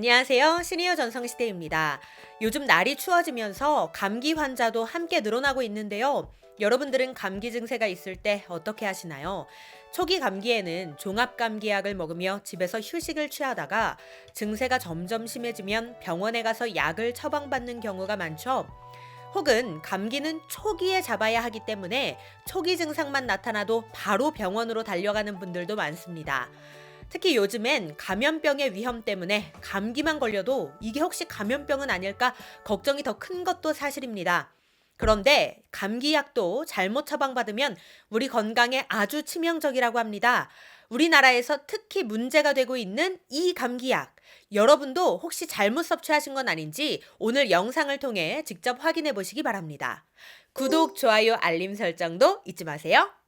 안녕하세요. 시니어 전성시대입니다. 요즘 날이 추워지면서 감기 환자도 함께 늘어나고 있는데요. 여러분들은 감기 증세가 있을 때 어떻게 하시나요? 초기 감기에는 종합감기약을 먹으며 집에서 휴식을 취하다가 증세가 점점 심해지면 병원에 가서 약을 처방받는 경우가 많죠. 혹은 감기는 초기에 잡아야 하기 때문에 초기 증상만 나타나도 바로 병원으로 달려가는 분들도 많습니다. 특히 요즘엔 감염병의 위험 때문에 감기만 걸려도 이게 혹시 감염병은 아닐까 걱정이 더 큰 것도 사실입니다. 그런데 감기약도 잘못 처방받으면 우리 건강에 아주 치명적이라고 합니다. 우리나라에서 특히 문제가 되고 있는 이 감기약. 여러분도 혹시 잘못 섭취하신 건 아닌지 오늘 영상을 통해 직접 확인해 보시기 바랍니다. 구독, 좋아요, 알림 설정도 잊지 마세요.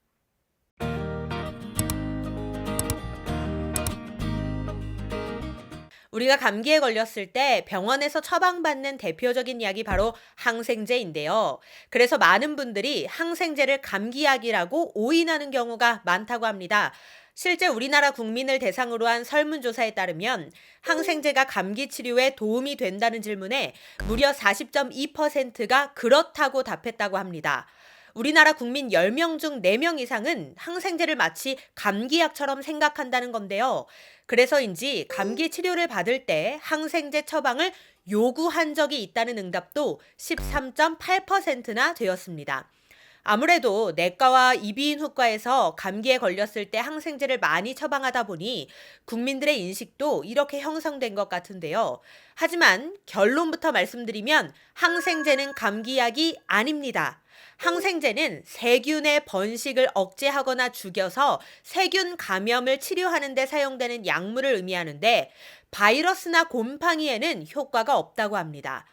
우리가 감기에 걸렸을 때 병원에서 처방받는 대표적인 약이 바로 항생제인데요. 그래서 많은 분들이 항생제를 감기약이라고 오인하는 경우가 많다고 합니다. 실제 우리나라 국민을 대상으로 한 설문조사에 따르면 항생제가 감기 치료에 도움이 된다는 질문에 무려 40.2%가 그렇다고 답했다고 합니다. 우리나라 국민 10명 중 4명 이상은 항생제를 마치 감기약처럼 생각한다는 건데요. 그래서인지 감기 치료를 받을 때 항생제 처방을 요구한 적이 있다는 응답도 13.8%나 되었습니다. 아무래도 내과와 이비인후과에서 감기에 걸렸을 때 항생제를 많이 처방하다 보니 국민들의 인식도 이렇게 형성된 것 같은데요. 하지만 결론부터 말씀드리면 항생제는 감기약이 아닙니다. 항생제는 세균의 번식을 억제하거나 죽여서 세균 감염을 치료하는 데 사용되는 약물을 의미하는데 바이러스나 곰팡이에는 효과가 없다고 합니다.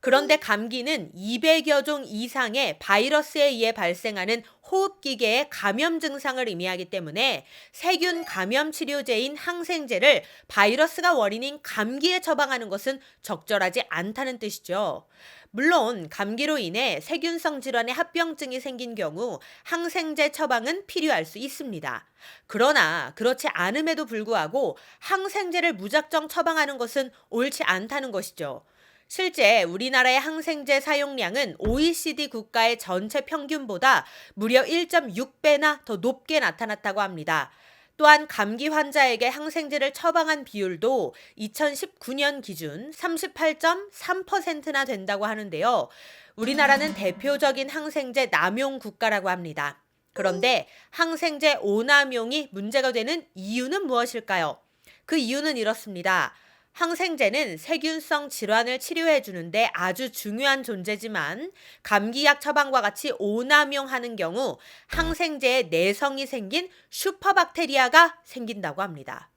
그런데 감기는 200여 종 이상의 바이러스에 의해 발생하는 호흡기계의 감염 증상을 의미하기 때문에 세균 감염 치료제인 항생제를 바이러스가 원인인 감기에 처방하는 것은 적절하지 않다는 뜻이죠. 물론 감기로 인해 세균성 질환의 합병증이 생긴 경우 항생제 처방은 필요할 수 있습니다. 그러나 그렇지 않음에도 불구하고 항생제를 무작정 처방하는 것은 옳지 않다는 것이죠. 실제 우리나라의 항생제 사용량은 OECD 국가의 전체 평균보다 무려 1.6배나 더 높게 나타났다고 합니다. 또한 감기 환자에게 항생제를 처방한 비율도 2019년 기준 38.3%나 된다고 하는데요. 우리나라는 대표적인 항생제 남용 국가라고 합니다. 그런데 항생제 오남용이 문제가 되는 이유는 무엇일까요? 그 이유는 이렇습니다. 항생제는 세균성 질환을 치료해 주는데 아주 중요한 존재지만 감기약 처방과 같이 오남용하는 경우 항생제에 내성이 생긴 슈퍼박테리아가 생긴다고 합니다.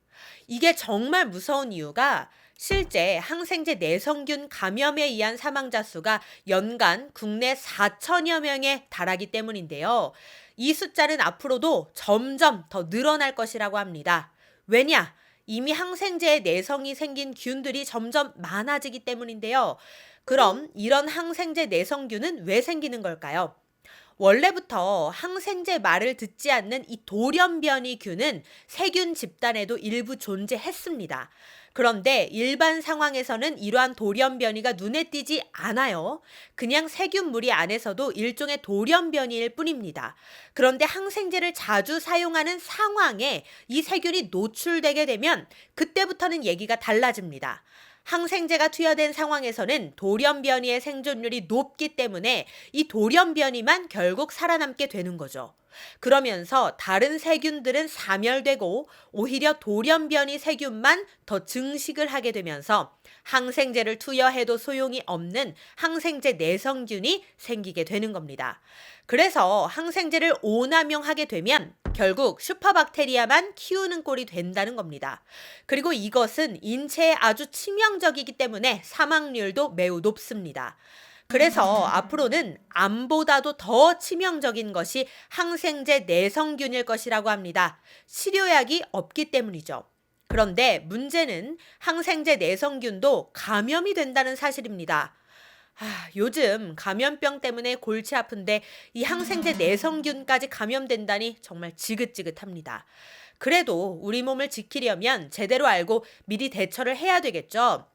이게 정말 무서운 이유가 실제 항생제 내성균 감염에 의한 사망자 수가 연간 국내 4천여 명에 달하기 때문인데요. 이 숫자는 앞으로도 점점 더 늘어날 것이라고 합니다. 왜냐? 이미 항생제에 내성이 생긴 균들이 점점 많아지기 때문인데요. 그럼 이런 항생제 내성균은 왜 생기는 걸까요? 원래부터 항생제 말을 듣지 않는 이 돌연변이 균은 세균 집단에도 일부 존재했습니다. 그런데 일반 상황에서는 이러한 돌연변이가 눈에 띄지 않아요. 그냥 세균 무리 안에서도 일종의 돌연변이일 뿐입니다. 그런데 항생제를 자주 사용하는 상황에 이 세균이 노출되게 되면 그때부터는 얘기가 달라집니다. 항생제가 투여된 상황에서는 돌연변이의 생존율이 높기 때문에 이 돌연변이만 결국 살아남게 되는 거죠. 그러면서 다른 세균들은 사멸되고 오히려 돌연변이 세균만 더 증식을 하게 되면서 항생제를 투여해도 소용이 없는 항생제 내성균이 생기게 되는 겁니다. 그래서 항생제를 오남용하게 되면 결국 슈퍼박테리아만 키우는 꼴이 된다는 겁니다. 그리고 이것은 인체에 아주 치명적이기 때문에 사망률도 매우 높습니다. 그래서 앞으로는 암보다도 더 치명적인 것이 항생제 내성균일 것이라고 합니다. 치료약이 없기 때문이죠. 그런데 문제는 항생제 내성균도 감염이 된다는 사실입니다. 아, 요즘 감염병 때문에 골치 아픈데 이 항생제 내성균까지 감염된다니 정말 지긋지긋합니다. 그래도 우리 몸을 지키려면 제대로 알고 미리 대처를 해야 되겠죠.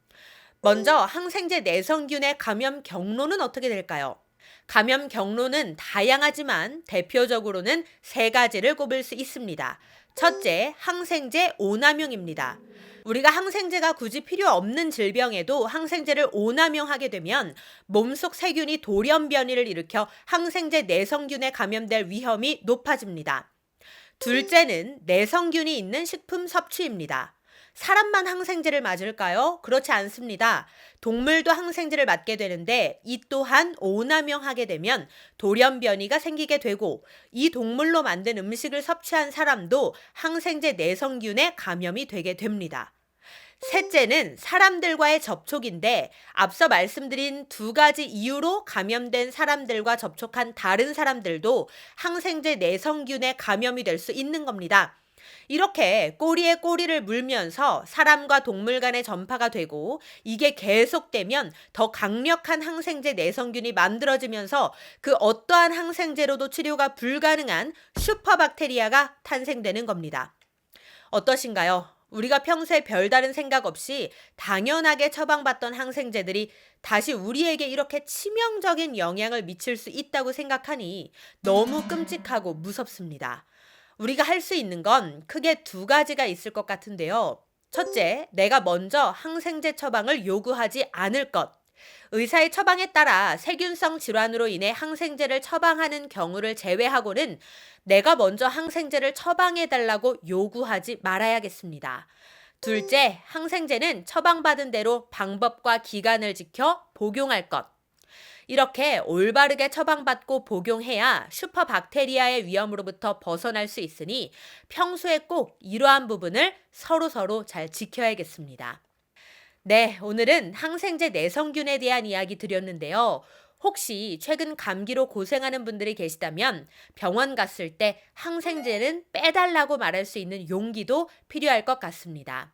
먼저 항생제 내성균의 감염 경로는 어떻게 될까요? 감염 경로는 다양하지만 대표적으로는 세 가지를 꼽을 수 있습니다. 첫째, 항생제 오남용입니다. 우리가 항생제가 굳이 필요 없는 질병에도 항생제를 오남용하게 되면 몸속 세균이 돌연 변이를 일으켜 항생제 내성균에 감염될 위험이 높아집니다. 둘째는 내성균이 있는 식품 섭취입니다. 사람만 항생제를 맞을까요? 그렇지 않습니다. 동물도 항생제를 맞게 되는데 이 또한 오남용하게 되면 돌연 변이가 생기게 되고 이 동물로 만든 음식을 섭취한 사람도 항생제 내성균에 감염이 되게 됩니다. 셋째는 사람들과의 접촉인데 앞서 말씀드린 두 가지 이유로 감염된 사람들과 접촉한 다른 사람들도 항생제 내성균에 감염이 될 수 있는 겁니다. 이렇게 꼬리에 꼬리를 물면서 사람과 동물 간의 전파가 되고 이게 계속되면 더 강력한 항생제 내성균이 만들어지면서 그 어떠한 항생제로도 치료가 불가능한 슈퍼박테리아가 탄생되는 겁니다. 어떠신가요? 우리가 평소에 별다른 생각 없이 당연하게 처방받던 항생제들이 다시 우리에게 이렇게 치명적인 영향을 미칠 수 있다고 생각하니 너무 끔찍하고 무섭습니다. 우리가 할 수 있는 건 크게 두 가지가 있을 것 같은데요. 첫째, 내가 먼저 항생제 처방을 요구하지 않을 것. 의사의 처방에 따라 세균성 질환으로 인해 항생제를 처방하는 경우를 제외하고는 내가 먼저 항생제를 처방해 달라고 요구하지 말아야겠습니다. 둘째, 항생제는 처방받은 대로 방법과 기간을 지켜 복용할 것. 이렇게 올바르게 처방받고 복용해야 슈퍼박테리아의 위험으로부터 벗어날 수 있으니 평소에 꼭 이러한 부분을 서로서로 잘 지켜야겠습니다. 네, 오늘은 항생제 내성균에 대한 이야기 드렸는데요. 혹시 최근 감기로 고생하는 분들이 계시다면 병원 갔을 때 항생제는 빼달라고 말할 수 있는 용기도 필요할 것 같습니다.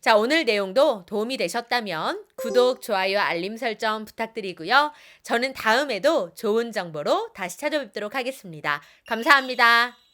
자, 오늘 내용도 도움이 되셨다면 구독, 좋아요, 알림 설정 부탁드리고요. 저는 다음에도 좋은 정보로 다시 찾아뵙도록 하겠습니다. 감사합니다.